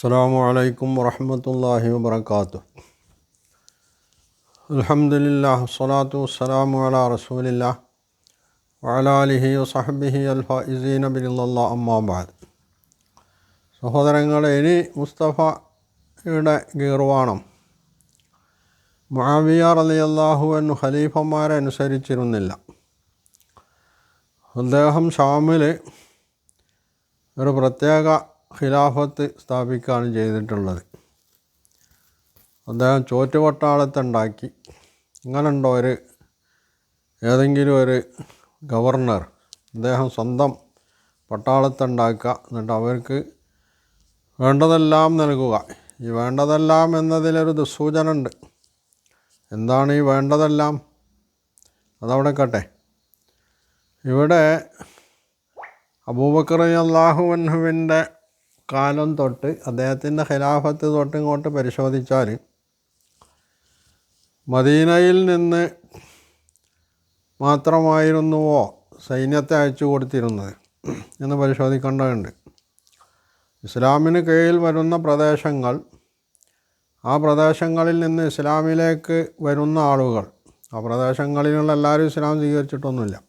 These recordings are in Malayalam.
السلام عليكم ورحمة الله وبركاته الحمد لله والصلاة والسلام على رسول الله وعلى آله وصحبه الفائزين برضا الله أما بعد സഹോദരങ്ങളെ ഇനി മുസ്തഫയുടെ ഗീർവാണം മുആവിയ റളിയല്ലാഹു അൻഹു ഖലീഫമാരെ അനുസരിച്ചിരുന്നില്ല അദ്ദേഹം ഷാമിൽ ഒരു പ്രത്യേക ഖിലാഫത്ത് സ്ഥാപിക്കുകയാണ് ചെയ്തിട്ടുള്ളത്. അദ്ദേഹം ചോറ്റുപട്ടാളത്തുണ്ടാക്കി. ഇങ്ങനെയുണ്ടോ ഒരു ഏതെങ്കിലും ഒരു ഗവർണർ അദ്ദേഹം സ്വന്തം പട്ടാളത്തുണ്ടാക്കുക. എന്നിട്ട് അവർക്ക് വേണ്ടതെല്ലാം നൽകുക. ഈ വേണ്ടതെല്ലാം എന്നതിലൊരു ദുസ്സൂചന ഉണ്ട് എന്താണ് ഈ വേണ്ടതെല്ലാം? അതവിടെ കട്ടെ. ഇവിടെ അബൂബക്കർ അള്ളാഹു അൻഹുവിന്റെ കാലം തൊട്ട് അദ്ദേഹത്തിന്റെ ഖിലാഫത്ത് തൊട്ട് ഇങ്ങോട്ട് പരിശോധിച്ചാൽ മദീനയിൽ നിന്ന് മാത്രമായിരുന്നുവോ സൈന്യത്തെ അയച്ചു കൊടുത്തിരുന്നത് എന്ന് പരിശോധിക്കേണ്ടതുണ്ട്. ഇസ്ലാമിന് കീഴിൽ വരുന്ന പ്രദേശങ്ങൾ ആ പ്രദേശങ്ങളിൽ നിന്ന് ഇസ്ലാമിലേക്ക് വരുന്ന ആളുകൾ ആ പ്രദേശങ്ങളിലുള്ള എല്ലാവരും ഇസ്ലാം സ്വീകരിച്ചിട്ടൊന്നുമില്ല.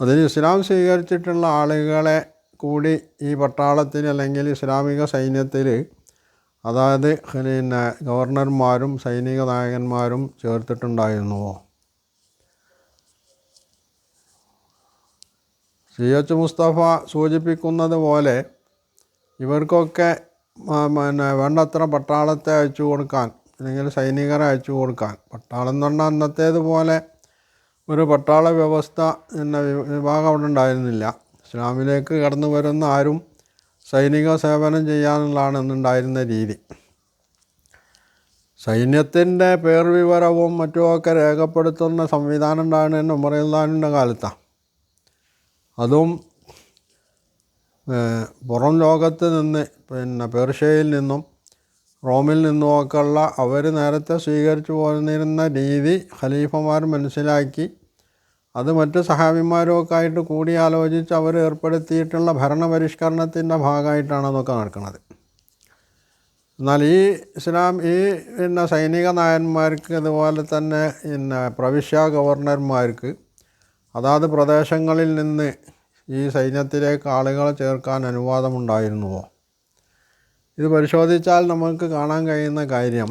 അതിന് ഇസ്ലാം സ്വീകരിച്ചിട്ടുള്ള ആളുകളെ കൂടി ഈ പട്ടാളത്തിൽ അല്ലെങ്കിൽ ഇസ്ലാമിക സൈന്യത്തിൽ അതായത് പിന്നെ ഗവർണർമാരും സൈനിക നായകന്മാരും ചേർത്തിട്ടുണ്ടായിരുന്നുവോ സി എച്ച് മുസ്തഫ സൂചിപ്പിക്കുന്നത് പോലെ ഇവർക്കൊക്കെ പിന്നെ വേണ്ടത്ര പട്ടാളത്തെ അയച്ചു കൊടുക്കാൻ അല്ലെങ്കിൽ സൈനികരെ അയച്ചു കൊടുക്കാൻ. പട്ടാളം എന്ന് പറഞ്ഞാൽ അന്നത്തേതുപോലെ ഒരു പട്ടാള വ്യവസ്ഥ എന്ന വിഭാഗം അവിടെ ഉണ്ടായിരുന്നില്ല. ഇസ്ലാമിലേക്ക് കടന്നു വരുന്ന ആരും സൈനിക സേവനം ചെയ്യാനുള്ളതാണ് എന്നുണ്ടായിരുന്ന രീതി. സൈന്യത്തിന്റെ പേർ വിവരവും മറ്റുമൊക്കെ രേഖപ്പെടുത്തുന്ന സംവിധാനം ഉണ്ടാകുന്നതിന് ഉമറുല്ലാന്റെ കാലത്താണ് അതും പുറം ലോകത്ത് നിന്ന് പിന്നെ പേർഷ്യയിൽ നിന്നും റോമിൽ നിന്നുമൊക്കെയുള്ള അവർ നേരത്തെ സ്വീകരിച്ചു പോന്നിരുന്ന രീതി ഖലീഫമാർ മനസ്സിലാക്കി അത് മറ്റ് സഹാബിമാരൊക്കെ ആയിട്ട് കൂടിയാലോചിച്ച് അവർ ഏർപ്പെടുത്തിയിട്ടുള്ള ഭരണപരിഷ്കരണത്തിന്റെ ഭാഗമായിട്ടാണ് അതൊക്കെ നടക്കുന്നത് എന്നാൽ ഈ ഇസ്ലാം ഈ പിന്നെ സൈനിക നായന്മാർക്ക് അതുപോലെ തന്നെ പിന്നെ പ്രവിശ്യ ഗവർണർമാർക്ക് അതാത് പ്രദേശങ്ങളിൽ നിന്ന് ഈ സൈന്യത്തിലേക്ക് ആളുകളെ ചേർക്കാൻ അനുവാദമുണ്ടായിരുന്നുവോ? ഇത് പരിശോധിച്ചാൽ നമുക്ക് കാണാൻ കഴിയുന്ന കാര്യം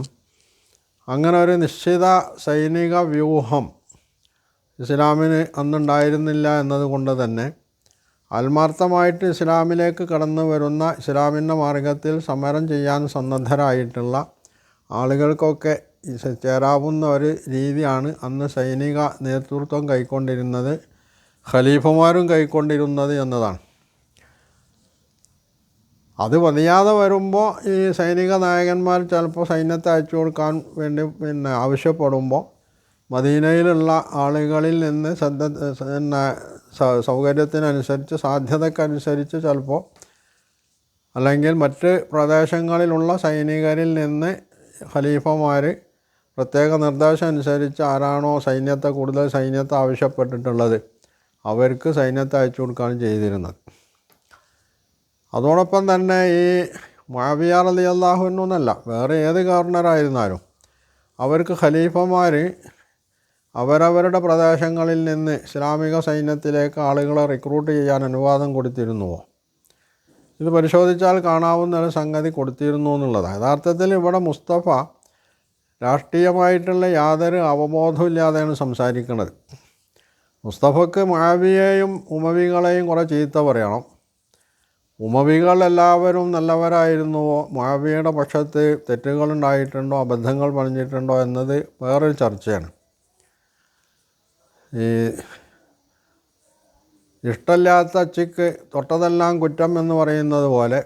അങ്ങനെ ഒരു നിശ്ചിത സൈനിക വ്യൂഹം ഇസ്ലാമിന് അന്നുണ്ടായിരുന്നില്ല എന്നതുകൊണ്ട് തന്നെ ആത്മാർത്ഥമായിട്ട് ഇസ്ലാമിലേക്ക് കടന്നു വരുന്ന ഇസ്ലാമിന്റെ മാർഗത്തിൽ സമരം ചെയ്യാൻ സന്നദ്ധരായിട്ടുള്ള ആളുകൾക്കൊക്കെ ചേരാവുന്ന ഒരു രീതിയാണ് അന്ന് സൈനിക നേതൃത്വം കൈക്കൊണ്ടിരുന്നത് ഖലീഫമാരും കൈക്കൊണ്ടിരുന്നത് എന്നതാണ്. അത് മതിയാതെ വരുമ്പോൾ ഈ സൈനിക നായകന്മാർ ചിലപ്പോൾ സൈന്യത്തെ അയച്ചു കൊടുക്കാൻ വേണ്ടി പിന്നെ ആവശ്യപ്പെടുമ്പോൾ മദീനയിലുള്ള ആളുകളിൽ നിന്ന് പിന്നെ സൗകര്യത്തിനനുസരിച്ച് സാധ്യതക്കനുസരിച്ച് ചിലപ്പോൾ അല്ലെങ്കിൽ മറ്റ് പ്രദേശങ്ങളിലുള്ള സൈനികരിൽ നിന്ന് ഖലീഫമാർ പ്രത്യേക നിർദ്ദേശം അനുസരിച്ച് ആരാണോ സൈന്യത്തെ കൂടുതൽ സൈന്യത്തെ ആവശ്യപ്പെട്ടിട്ടുള്ളത് അവർക്ക് സൈന്യത്തെ അയച്ചു കൊടുക്കുകയാണ് ചെയ്തിരുന്നത്. അതോടൊപ്പം തന്നെ ഈ മാവിയാർ അലി അള്ളാഹുവിനൊന്നല്ല വേറെ ഏത് ഗവർണറായിരുന്നാലും അവർക്ക് ഖലീഫമാർ അവരവരുടെ പ്രദേശങ്ങളിൽ നിന്ന് ഇസ്ലാമിക സൈന്യത്തിലേക്ക് ആളുകളെ റിക്രൂട്ട് ചെയ്യാൻ അനുവാദം കൊടുത്തിരുന്നുവോ? ഇത് പരിശോധിച്ചാൽ കാണാവുന്ന ഒരു സംഗതി കൊടുത്തിരുന്നു എന്നുള്ളതാണ് യഥാർത്ഥത്തിൽ ഇവിടെ മുസ്തഫ രാഷ്ട്രീയമായിട്ടുള്ള യാതൊരു അവബോധവും ഇല്ലാതെയാണ് സംസാരിക്കുന്നത് മുസ്തഫക്ക് മാവിയെയും ഉമവികളെയും കുറേ ചീത്ത പറയണം. ഉമവികൾ എല്ലാവരും നല്ലവരായിരുന്നുവോ? മാവിയുടെ പക്ഷത്ത് തെറ്റുകളുണ്ടായിട്ടുണ്ടോ അബദ്ധങ്ങൾ പറഞ്ഞിട്ടുണ്ടോ? എന്നത് വേറൊരു ചർച്ചയാണ്. ഈ ഇഷ്ടമില്ലാത്ത ചിക്ക് തൊട്ടതെല്ലാം കുറ്റം എന്ന് പറയുന്നത് പോലെ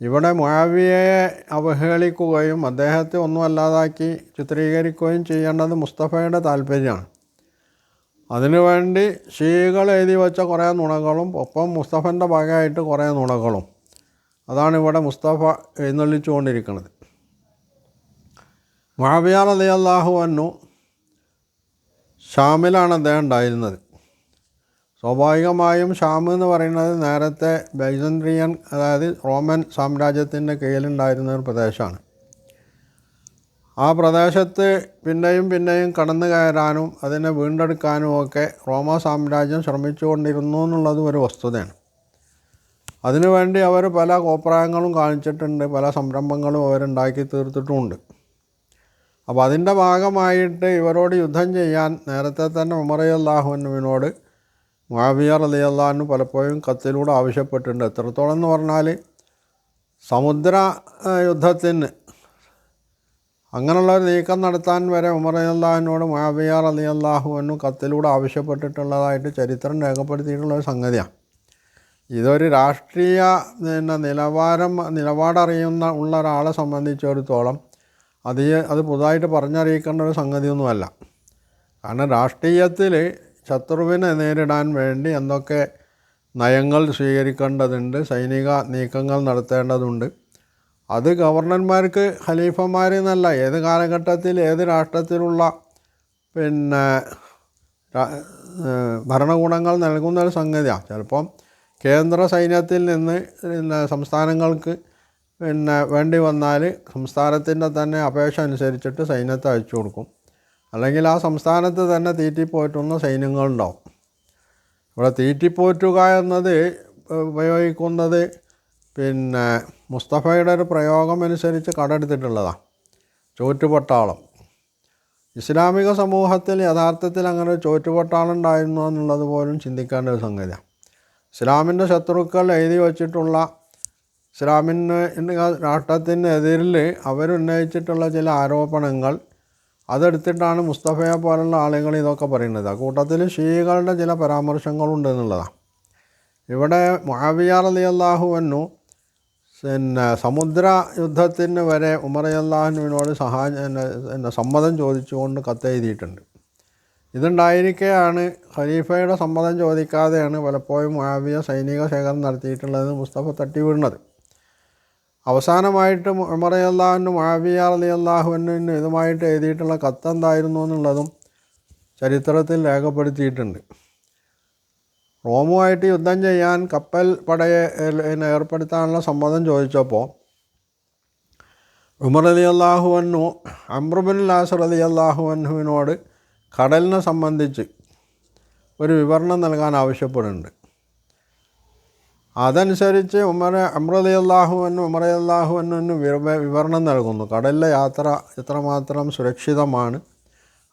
ഇവിടെ മുആവിയയെ അവഹേളിക്കുകയും അദ്ദേഹത്തെ ഒന്നും അല്ലാതാക്കി ചിത്രീകരിക്കുകയും ചെയ്യേണ്ടത് മുസ്തഫയുടെ താല്പര്യമാണ്. അതിനുവേണ്ടി ഷീകൾ എഴുതി വെച്ച കുറേ നുണകളും ഒപ്പം മുസ്തഫന്റെ ഭാഗമായിട്ട് കുറേ നുണകളും. അതാണ് ഇവിടെ മുസ്തഫ എഴുന്നള്ളിച്ചുകൊണ്ടിരിക്കുന്നത്. മഹാബിയാർ അലി അള്ളാഹു അന്നു ഷാമിലാണ് അദ്ദേഹം ഉണ്ടായിരുന്നത്. സ്വാഭാവികമായും ഷാം എന്ന് പറയുന്നത് നേരത്തെ ബൈസൻട്രിയൻ അതായത് റോമൻ സാമ്രാജ്യത്തിന്റെ കീഴിലുണ്ടായിരുന്ന ഒരു പ്രദേശമാണ്. ആ പ്രദേശത്ത് പിന്നെയും പിന്നെയും കടന്നു കയറാനും അതിനെ വീണ്ടെടുക്കാനും ഒക്കെ റോമ സാമ്രാജ്യം ശ്രമിച്ചുകൊണ്ടിരുന്നു എന്നുള്ളത് ഒരു വസ്തുതയാണ്. അതിനുവേണ്ടി അവർ പല കോപ്രായങ്ങളും കാണിച്ചിട്ടുണ്ട് പല സംരംഭങ്ങളും അവരുണ്ടാക്കി തീർത്തിട്ടുമുണ്ട്. അപ്പോൾ അതിന്റെ ഭാഗമായിട്ട് ഇവരോട് യുദ്ധം ചെയ്യാൻ നേരത്തെ തന്നെ ഉമർ അള്ളാഹുവിനോട് മുആവിയ അലി അള്ളാഹു പലപ്പോഴും കത്തിലൂടെ ആവശ്യപ്പെട്ടിട്ടുണ്ട്. എത്രത്തോളം എന്ന് പറഞ്ഞാൽ സമുദ്ര യുദ്ധത്തിന് അങ്ങനെയുള്ള ഒരു നീക്കം നടത്താൻ വരെ ഉമർ അള്ളാഹുവിനോട് മുആവിയ അലി അള്ളാഹുവിനു കത്തിലൂടെ ആവശ്യപ്പെട്ടിട്ടുള്ളതായിട്ട് ചരിത്രം രേഖപ്പെടുത്തിയിട്ടുള്ള ഒരു സംഗതിയാണ്. ഇതൊരു രാഷ്ട്രീയ പിന്നെ നിലവാരം നിലപാടറിയുന്ന ഉള്ള ഒരാളെ സംബന്ധിച്ചിടത്തോളം അത് അത് പുതുതായിട്ട് പറഞ്ഞറിയിക്കേണ്ട ഒരു സംഗതിയൊന്നുമല്ല. കാരണം രാഷ്ട്രീയത്തിൽ ശത്രുവിനെ നേരിടാൻ വേണ്ടി എന്തൊക്കെ നയങ്ങൾ സ്വീകരിക്കേണ്ടതുണ്ട് സൈനിക നീക്കങ്ങൾ നടത്തേണ്ടതുണ്ട്. അത് ഗവർണർമാർക്ക് ഖലീഫന്മാർ എന്നല്ല ഏത് കാലഘട്ടത്തിൽ ഏത് രാഷ്ട്രത്തിലുള്ള പിന്നെ ഭരണകൂടങ്ങൾ നൽകുന്ന ഒരു സംഗതിയാണ് ചിലപ്പം കേന്ദ്ര സൈന്യത്തിൽ നിന്ന് സംസ്ഥാനങ്ങൾക്ക് പിന്നെ വേണ്ടി വന്നാൽ സംസ്ഥാനത്തിന്റെ തന്നെ അപേക്ഷ അനുസരിച്ചിട്ട് സൈന്യത്തെ അയച്ചു കൊടുക്കും. അല്ലെങ്കിൽ ആ സംസ്ഥാനത്ത് തന്നെ തീറ്റിപ്പോറ്റുന്ന സൈന്യങ്ങളുണ്ടാവും. ഇവിടെ തീറ്റിപ്പോറ്റുക എന്നത് ഉപയോഗിക്കുന്നത് പിന്നെ മുസ്തഫയുടെ ഒരു പ്രയോഗം അനുസരിച്ച് കടെടുത്തിട്ടുള്ളതാണ്. ചോറ്റുപട്ടാളം. ഇസ്ലാമിക സമൂഹത്തിൽ യഥാർത്ഥത്തിൽ അങ്ങനെ ഒരു ചോറ്റുപട്ടാളം ഉണ്ടായിരുന്നു എന്നുള്ളത് പോലും ചിന്തിക്കേണ്ട ഒരു സംഗതിയാണ്. ഇസ്ലാമിന്റെ ശത്രുക്കൾ എഴുതി വച്ചിട്ടുള്ള ഇസ്ലാമിന് രാഷ്ട്രത്തിനെതിരിൽ അവരുന്നയിച്ചിട്ടുള്ള ചില ആരോപണങ്ങൾ അതെടുത്തിട്ടാണ് മുസ്തഫയെ പോലുള്ള ആളുകൾ ഇതൊക്കെ പറയുന്നത്. ആ കൂട്ടത്തിൽ ഷീകളുടെ ചില പരാമർശങ്ങളുണ്ട് എന്നുള്ളതാണ് ഇവിടെ മുആവിയ അലി അള്ളാഹുവന്നു പിന്നെ സമുദ്ര യുദ്ധത്തിന് വരെ ഉമർ അള്ളാഹുവിനോട് സഹായ പിന്നെ സമ്മതം ചോദിച്ചുകൊണ്ട് കത്തെഴുതിയിട്ടുണ്ട് ഇതുണ്ടായിരിക്കെയാണ് ഖലീഫയുടെ സമ്മതം ചോദിക്കാതെയാണ് പലപ്പോഴും മുആവിയ സൈനിക ശേഖരം നടത്തിയിട്ടുള്ളത് മുസ്തഫ തട്ടി വീഴുന്നത് അവസാനമായിട്ട് ഉമർ അള്ളാഹുവിനും മുആവിയ അലി അള്ളാഹുവിനും ഇതുമായിട്ട് എഴുതിയിട്ടുള്ള കത്തെന്തായിരുന്നു എന്നുള്ളതും ചരിത്രത്തിൽ രേഖപ്പെടുത്തിയിട്ടുണ്ട്. റോമുമായിട്ട് യുദ്ധം ചെയ്യാൻ കപ്പൽ പടയെ ഏർപ്പെടുത്താനുള്ള സമ്മതം ചോദിച്ചപ്പോൾ ഉമർ അലി അള്ളാഹുവന്നു അമ്രുബിൻ ലാസർ അലി അള്ളാഹുവന്നുവിനോട് കടലിനെ സംബന്ധിച്ച് ഒരു വിവരണം നൽകാൻ ആവശ്യപ്പെടുന്നുണ്ട്. അതനുസരിച്ച് ഉമർ അമ്രലി എന്നും ഉമർ എന്നും വിവരണം നൽകുന്നു. കടലിലെ യാത്ര എത്രമാത്രം സുരക്ഷിതമാണ്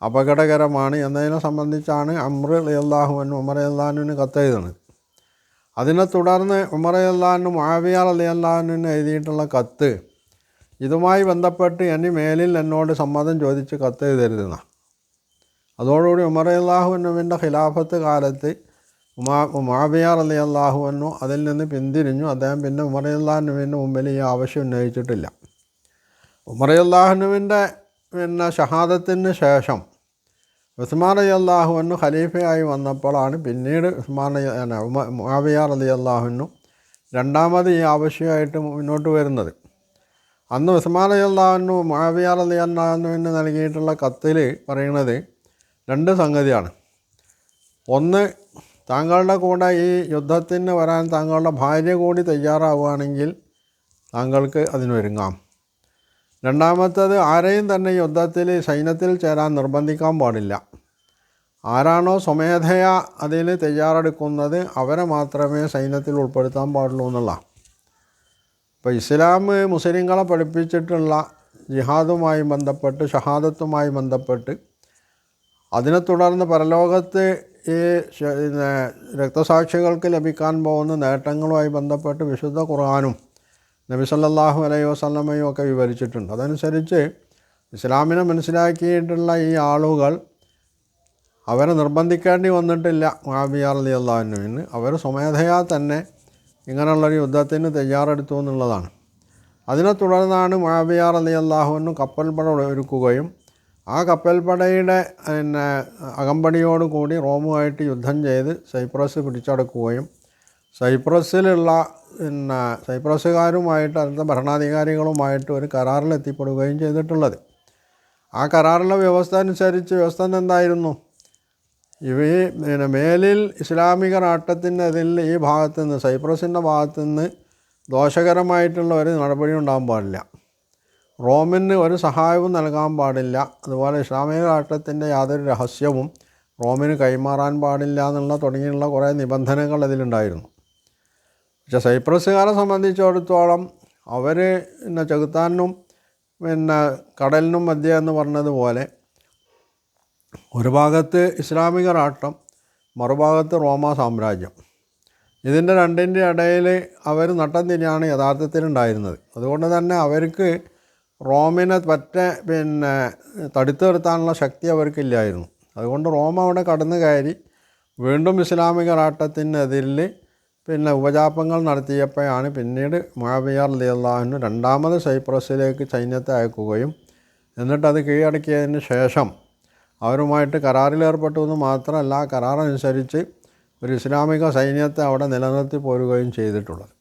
അപകടകരമാണ് എന്നതിനെ സംബന്ധിച്ചാണ് അമ്ര അള്ളാഹുവനും ഉമർ അള്ളാഹുവിന് കത്തെഴുതുന്നത് അതിനെ തുടർന്ന് ഉമർ അള്ളാഹുനും മാവിയാർ അലി അള്ളാഹുവിന് എഴുതിയിട്ടുള്ള കത്ത് ഇതുമായി ബന്ധപ്പെട്ട് ഇനി മേലിൽ എന്നോട് സമ്മതം ചോദിച്ച് കത്ത് എഴുതരുതെന്ന അതോടുകൂടി ഉമർ എന്നുവിന്റെ ഖിലാഫത്ത് കാലത്ത് ഉമാ മാബിയാർ അലി അള്ളാഹുവന്നു അതിൽ നിന്ന് പിന്തിരിഞ്ഞു. അദ്ദേഹം പിന്നെ ഉമർ അള്ളാഹുവിന്റെ മുമ്പിൽ ഈ ആവശ്യം ഉന്നയിച്ചിട്ടില്ല. ഉമർ അള്ളാഹുവിന്റെ പിന്നെ ഷഹാദത്തിന് ശേഷം ഉസ്മാൻ അലി അള്ളാഹുവിനു ഖലീഫയായി വന്നപ്പോഴാണ് പിന്നീട് ഉസ്മാൻ മാബിയാർ അലി അള്ളാഹുവിനു രണ്ടാമത് ഈ ആവശ്യമായിട്ട് മുന്നോട്ട് വരുന്നത്. അന്ന് ഉസ്മാൻ അലി അള്ളാഹുവിനു മാവിയാർ അലി അള്ളാഹുവിന് നൽകിയിട്ടുള്ള കത്തിൽ പറയുന്നത് രണ്ട് സംഗതിയാണ്. ഒന്ന് താങ്കളുടെ കൂടെ ഈ യുദ്ധത്തിന് വരാൻ താങ്കളുടെ ഭാര്യ കൂടി തയ്യാറാവുകയാണെങ്കിൽ താങ്കൾക്ക് അതിനൊരുങ്ങാം. രണ്ടാമത്തത് ആരെയും തന്നെ യുദ്ധത്തിൽ സൈന്യത്തിൽ ചേരാൻ നിർബന്ധിക്കാൻ പാടില്ല. ആരാണോ സ്വമേധയാ അതിൽ തയ്യാറെടുക്കുന്നത് അവരെ മാത്രമേ സൈന്യത്തിൽ ഉൾപ്പെടുത്താൻ പാടുള്ളൂ എന്നുള്ള ഇപ്പോൾ ഇസ്ലാം മുസ്ലിങ്ങളെ പഠിപ്പിച്ചിട്ടുള്ള ജിഹാദുമായി ബന്ധപ്പെട്ട് ഷഹാദത്തുമായി ബന്ധപ്പെട്ട് അതിനെ തുടർന്ന് പരലോകത്ത് ഈ രക്തസാക്ഷികൾക്ക് ലഭിക്കാൻ പോകുന്ന നേട്ടങ്ങളുമായി ബന്ധപ്പെട്ട് വിശുദ്ധ ഖുർആാനും നബി സല്ലല്ലാഹു അലൈഹി വസ്ലമയും ഒക്കെ വിവരിച്ചിട്ടുണ്ട്. അതനുസരിച്ച് ഇസ്ലാമിനെ മനസ്സിലാക്കിയിട്ടുള്ള ഈ ആളുകൾ അവരെ നിർബന്ധിക്കേണ്ടി വന്നിട്ടില്ല മാബിയാർ അലി അള്ളാഹുവിന് അവർ സ്വമേധയാ തന്നെ ഇങ്ങനെയുള്ളൊരു യുദ്ധത്തിന് തയ്യാറെടുത്തു എന്നുള്ളതാണ്. അതിനെ തുടർന്നാണ് മാബിയാർ അലി അള്ളാഹുവിന് കപ്പൽപ്പട ഒരുക്കുകയും ആ കപ്പൽപ്പടയുടെ പിന്നെ അകമ്പടിയോട് കൂടി റോമുമായിട്ട് യുദ്ധം ചെയ്ത് സൈപ്രസ് പിടിച്ചടക്കുകയും സൈപ്രസിലുള്ള പിന്നെ സൈപ്രസുകാരുമായിട്ട് അടുത്ത ഭരണാധികാരികളുമായിട്ട് ഒരു കരാറിലെത്തിപ്പെടുകയും ചെയ്തിട്ടുള്ളത്. ആ കരാറിലെ വ്യവസ്ഥ അനുസരിച്ച് വ്യവസ്ഥ എന്തായിരുന്നു ഇവ പിന്നെ മേലിൽ ഇസ്ലാമിക രാഷ്ട്രത്തിനെതിൽ ഈ ഭാഗത്തു നിന്ന് സൈപ്രസിന്റെ ഭാഗത്തു നിന്ന് ദോഷകരമായിട്ടുള്ള ഒരു നടപടി ഉണ്ടാകാൻ പാടില്ല. റോമിന് ഒരു സഹായവും നൽകാൻ പാടില്ല. അതുപോലെ ഇസ്ലാമിക രാഷ്ട്രത്തിന്റെ യാതൊരു രഹസ്യവും റോമിന് കൈമാറാൻ പാടില്ല എന്നുള്ള തുടങ്ങിയുള്ള കുറേ നിബന്ധനകൾ അതിലുണ്ടായിരുന്നു പക്ഷേ സൈപ്രസുകാരെ സംബന്ധിച്ചിടത്തോളം അവർ പിന്നെ ചെകുത്താനും പിന്നെ കടലിനും മധ്യ എന്ന് പറഞ്ഞതുപോലെ ഒരു ഭാഗത്ത് ഇസ്ലാമിക രാഷ്ട്രം മറുഭാഗത്ത് റോമ സാമ്രാജ്യം. ഇതിന്റെ രണ്ടിന്റെ ഇടയിൽ അവർ നട്ടം തിരിയാണ് യഥാർത്ഥത്തിൽ ഉണ്ടായിരുന്നത് അതുകൊണ്ട് തന്നെ അവർക്ക് റോമിനെ പറ്റ പിന്നെ തടുത്തു നിർത്താനുള്ള ശക്തി അവർക്കില്ലായിരുന്നു. അതുകൊണ്ട് റോം അവിടെ കടന്നു കയറി വീണ്ടും ഇസ്ലാമിക റാട്ടത്തിനെതിരിൽ പിന്നെ ഉപജാപങ്ങൾ നടത്തിയപ്പോഴാണ് പിന്നീട് മുആവിയ റളിയല്ലാഹു രണ്ടാമത് സൈപ്രസിലേക്ക് സൈന്യത്തെ അയക്കുകയും എന്നിട്ട് അത് കീഴടക്കിയതിന് ശേഷം അവരുമായിട്ട് കരാറിലേർപ്പെട്ടു എന്ന് മാത്രമല്ല കരാറനുസരിച്ച് ഒരു ഇസ്ലാമിക സൈന്യത്തെ അവിടെ നിലനിർത്തി പോരുകയും ചെയ്തിട്ടുള്ളത്.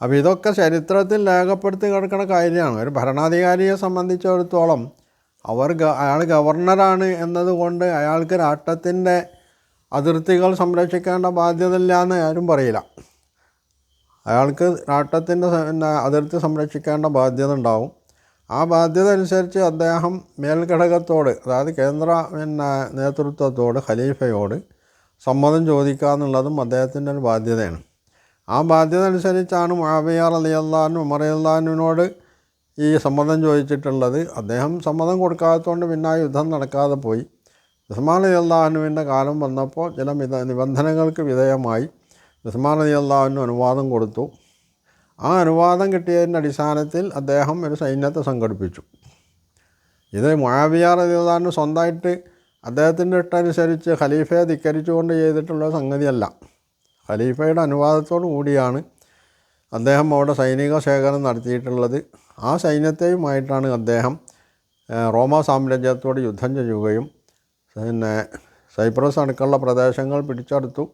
അപ്പോൾ ഇതൊക്കെ ചരിത്രത്തിൽ രേഖപ്പെടുത്തി കിടക്കുന്ന കാര്യമാണ്. ഒരു ഭരണാധികാരിയെ സംബന്ധിച്ചിടത്തോളം അവർ അയാൾ ഗവർണറാണ് എന്നതുകൊണ്ട് അയാൾക്ക് രാഷ്ട്രത്തിന്റെ അതിർത്തികൾ സംരക്ഷിക്കേണ്ട ബാധ്യതയില്ല എന്ന് ആരും പറയില്ല. അയാൾക്ക് രാഷ്ട്രത്തിന്റെ അതിർത്തി സംരക്ഷിക്കേണ്ട ബാധ്യത ഉണ്ടാവും. ആ ബാധ്യത അനുസരിച്ച് അദ്ദേഹം മേൽഘടകത്തോട് അതായത് കേന്ദ്ര പിന്നെ നേതൃത്വത്തോട് ഖലീഫയോട് സമ്മതം ചോദിക്കുക എന്നുള്ളതും അദ്ദേഹത്തിന്റെ ഒരു ബാധ്യതയാണ്. ആ ബാധ്യത അനുസരിച്ചാണ് റളിയല്ലാഹു ഉമർ റളിയല്ലാഹുവിനോട് ഈ സമ്മതം ചോദിച്ചിട്ടുള്ളത്. അദ്ദേഹം സമ്മതം കൊടുക്കാത്തതുകൊണ്ട് പിന്നെ യുദ്ധം നടക്കാതെ പോയി. ഉസ്മാൻ അലി അള്ളാഹുവിന്റെ കാലം വന്നപ്പോൾ ചില മിത നിബന്ധനകൾക്ക് വിധേയമായി ഉസ്മാൻ അലി അള്ളാഹുവിന് അനുവാദം കൊടുത്തു. ആ അനുവാദം കിട്ടിയതിന്റെ അടിസ്ഥാനത്തിൽ അദ്ദേഹം ഒരു സൈന്യത്തെ സംഘടിപ്പിച്ചു. ഇത് മുആവിയ റളിയല്ലാഹു സ്വന്തമായിട്ട് അദ്ദേഹത്തിന്റെ ഇട്ടനുസരിച്ച് ഖലീഫയെ ധിക്കരിച്ചുകൊണ്ട് ചെയ്തിട്ടുള്ള സംഗതിയല്ല. ഖലീഫയുടെ അനുവാദത്തോടു കൂടിയാണ് അദ്ദേഹം അവിടെ സൈനിക ശേഖരം നടത്തിയിട്ടുള്ളത്. ആ സൈന്യത്തെയുമായിട്ടാണ് അദ്ദേഹം റോമ സാമ്രാജ്യത്തോട് യുദ്ധം ചെയ്യുകയും പിന്നെ സൈപ്രസ് അടക്കമുള്ള പ്രദേശങ്ങൾ പിടിച്ചെടുത്തു.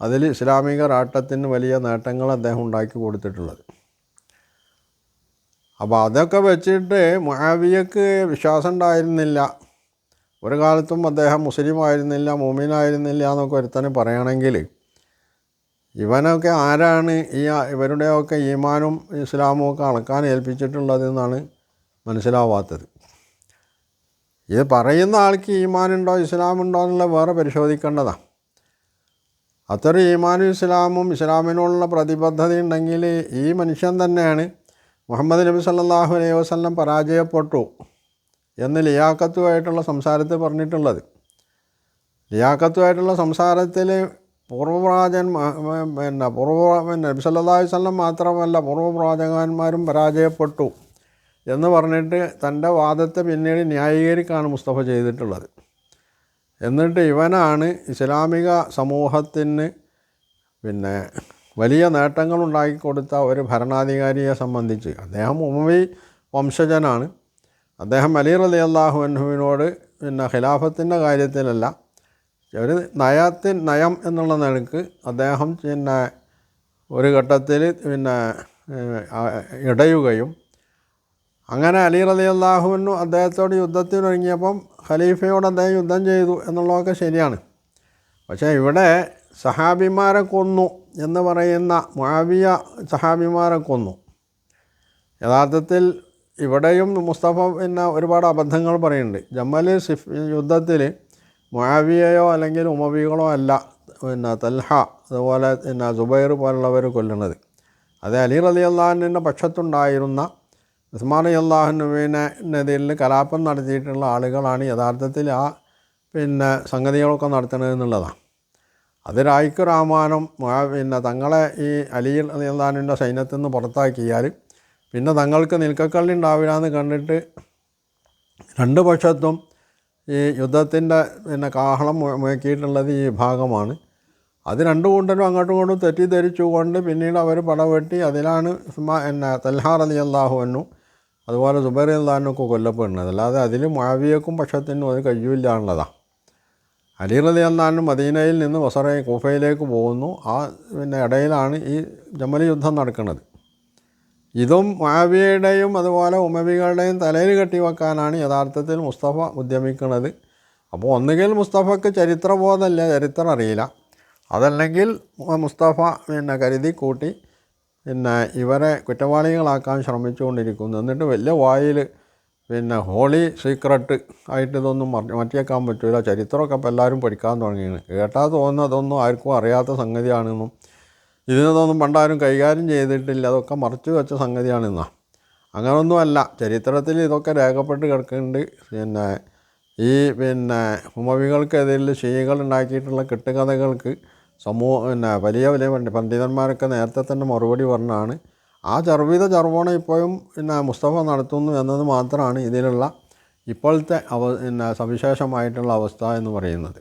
അതിൽ ഇസ്ലാമിക രാഷ്ട്രത്തിന് വലിയ നേട്ടങ്ങൾ അദ്ദേഹം ഉണ്ടാക്കി കൊടുത്തിട്ടുള്ളത്. അപ്പോൾ അതൊക്കെ വെച്ചിട്ട് മുആവിയക്ക് വിശ്വാസം ഉണ്ടായിരുന്നില്ല. ഒരു കാലത്തും അദ്ദേഹം മുസ്ലിം ആയിരുന്നില്ല മോമിനായിരുന്നില്ല എന്നൊക്കെ ഒരുത്തന് പറയണമെങ്കിൽ ഇവനൊക്കെ ആരാണ് ഈ ഇവരുടെയൊക്കെ ഈമാനും ഇസ്ലാമും ഒക്കെ അളക്കാൻ ഏൽപ്പിച്ചിട്ടുള്ളതെന്നാണ് മനസ്സിലാവാത്തത്. ഇത് പറയുന്ന ആൾക്ക് ഈമാനുണ്ടോ ഇസ്ലാമുണ്ടോ എന്നുള്ള വേറെ പരിശോധിക്കേണ്ടതാണ് അത്ര ഈമാനും ഇസ്ലാമും ഇസ്ലാമിനോടുള്ള പ്രതിബദ്ധത ഉണ്ടെങ്കിൽ ഈ മനുഷ്യൻ തന്നെയാണ് മുഹമ്മദ് നബി സല്ലാഹു അലൈഹി വസ്ലം പരാജയപ്പെട്ടു എന്ന് ലിയാക്കത്തുമായിട്ടുള്ള സംസാരത്തിൽ പറഞ്ഞിട്ടുള്ളത്. ലിയാക്കത്തുമായിട്ടുള്ള സംസാരത്തിൽ പൂർവപ്രാജൻ പിന്നെ പൂർവ പിന്നെ നബി സല്ലല്ലാഹു അലൈഹി വസല്ലം മാത്രമല്ല പൂർവപ്രാജകന്മാരും പരാജയപ്പെട്ടു എന്ന് പറഞ്ഞിട്ട് തന്റെ വാദത്തെ പിന്നീട് ന്യായീകരിക്കുകയാണ് മുസ്തഫ ചെയ്തിട്ടുള്ളത്. എന്നിട്ട് ഇവനാണ് ഇസ്ലാമിക സമൂഹത്തിന് പിന്നെ വലിയ നേട്ടങ്ങൾ ഉണ്ടാക്കി കൊടുത്ത ഒരു ഭരണാധികാരിയെ സംബന്ധിച്ച്. അദ്ദേഹം ഉമവി വംശജനാണ്. അദ്ദേഹം അലി റലി അള്ളാഹു അൻഹുവിനോട് പിന്നെ ഖിലാഫത്തിന്റെ കാര്യത്തിലല്ല ഒരു നയത്തിൻ നയം എന്നുള്ള നിലയ്ക്ക് അദ്ദേഹം പിന്നെ ഒരു ഘട്ടത്തിൽ പിന്നെ ഇടയുകയും അങ്ങനെ അലി റലി അള്ളാഹുവിനും അദ്ദേഹത്തോട് യുദ്ധത്തിനൊരുങ്ങിയപ്പം ഖലീഫയോട് അദ്ദേഹം യുദ്ധം ചെയ്തു എന്നുള്ളതൊക്കെ ശരിയാണ്. പക്ഷേ ഇവിടെ സഹാബിമാരെ കൊന്നു എന്ന് പറയുന്ന മാവിയ സഹാബിമാരെ കൊന്നു. യഥാർത്ഥത്തിൽ ഇവിടെയും മുസ്തഫ പിന്നെ ഒരുപാട് അബദ്ധങ്ങൾ പറയുന്നുണ്ട്. ജമ്മൽ സിഫ് യുദ്ധത്തിൽ മുആവിയയോ അല്ലെങ്കിൽ ഉമവികളോ അല്ല. പിന്നെ തൽഹ അതുപോലെ പിന്നെ സുബൈർ പോലുള്ളവർ കൊല്ലുന്നത്. അത് അലി റലി അള്ളാഹുവിന്റെ പക്ഷത്തുണ്ടായിരുന്ന ഉസ്മാൻ അലി അള്ളാഹുനുവിനെതിരിൽ കലാപം നടത്തിയിട്ടുള്ള ആളുകളാണ് യഥാർത്ഥത്തിൽ ആ പിന്നെ സംഗതികളൊക്കെ നടത്തുന്നത് എന്നുള്ളതാണ്. അത് റായ്ക്കു രാമാനം പിന്നെ തങ്ങളെ ഈ അലി അള്ളാഹുവിന്റെ സൈന്യത്തിൽ നിന്ന് പുറത്താക്കിയാൽ പിന്നെ തങ്ങൾക്ക് നിൽക്കക്കള്ളി ഉണ്ടാവില്ല എന്ന് കണ്ടിട്ട് രണ്ട് പക്ഷത്തും ഈ യുദ്ധത്തിന്റെ പിന്നെ കാഹളം മുഴക്കിയിട്ടുള്ളത് ഈ ഭാഗമാണ്. അത് രണ്ടു കൂട്ടരും അങ്ങോട്ടും ഇങ്ങോട്ടും തെറ്റിദ്ധരിച്ചുകൊണ്ട് പിന്നീട് അവർ പടവെട്ടി അതിലാണ് എന്നാ തൽഹാർ അലി അള്ളാഹുവിനും അതുപോലെ സുബൈർ അള്ളാഹിനൊക്കെ കൊല്ലപ്പെടുന്നത്. അല്ലാതെ അതിൽ മാവിയക്കും പക്ഷത്തിനും അത് കഴിയില്ല എന്നുള്ളതാണ് അലി റലി അള്ളാഹിനും മദീനയിൽ നിന്ന് വസറ കൂഫയിലേക്ക് പോകുന്നു. ആ പിന്നെ ഇടയിലാണ് ഈ ജമൽ യുദ്ധം നടക്കുന്നത്. ഇതും മാവിയയുടെയും അതുപോലെ ഉമവികളുടെയും തലയിൽ കെട്ടിവെക്കാനാണ് യഥാർത്ഥത്തിൽ മുസ്തഫ ഉദ്യമിക്കുന്നത്. അപ്പോൾ ഒന്നുകിൽ മുസ്തഫക്ക് ചരിത്രബോധമല്ല ചരിത്രം അറിയില്ല അതല്ലെങ്കിൽ മുസ്തഫ പിന്നെ കരുതി കൂട്ടി പിന്നെ ഇവരെ കുറ്റവാളികളാക്കാൻ ശ്രമിച്ചുകൊണ്ടിരിക്കുന്നു. എന്നിട്ട് വലിയ വായിൽ പിന്നെ ഹോളി സീക്രട്ട് ആയിട്ട് ഇതൊന്നും മറ- മാറ്റിയേക്കാൻ പറ്റില്ല ചരിത്രമൊക്കെ ഇപ്പോൾ എല്ലാവരും പഠിക്കാൻ തുടങ്ങിയാണ് കേട്ടാൽ തോന്നുന്നതൊന്നും ആർക്കും അറിയാത്ത സംഗതിയാണെന്നും. ഇതിനൊന്നും പണ്ടാരും കൈകാര്യം ചെയ്തിട്ടില്ല. അതൊക്കെ മറച്ചു വെച്ച സംഗതിയാണെന്നാ. അങ്ങനൊന്നുമല്ല. ചരിത്രത്തിൽ ഇതൊക്കെ രേഖപ്പെട്ട് കിടക്കുന്നുണ്ട്. പിന്നെ ഈ പിന്നെ ഉമവികൾക്കെതിരിൽ ഷീകൾ ഉണ്ടാക്കിയിട്ടുള്ള കെട്ടുകഥകൾക്ക് സമൂഹ പിന്നെ വലിയ വലിയ പണ്ഡി- പണ്ഡിതന്മാരൊക്കെ നേരത്തെ തന്നെ മറുപടി പറഞ്ഞാണ്. ആ ചർവിത ചർവോണ ഇപ്പോഴും പിന്നെ മുസ്തഫ നടത്തുന്നു എന്നത് മാത്രമാണ് ഇതിലുള്ള ഇപ്പോഴത്തെ അവ പിന്നെ സവിശേഷമായിട്ടുള്ള അവസ്ഥ എന്ന് പറയുന്നത്.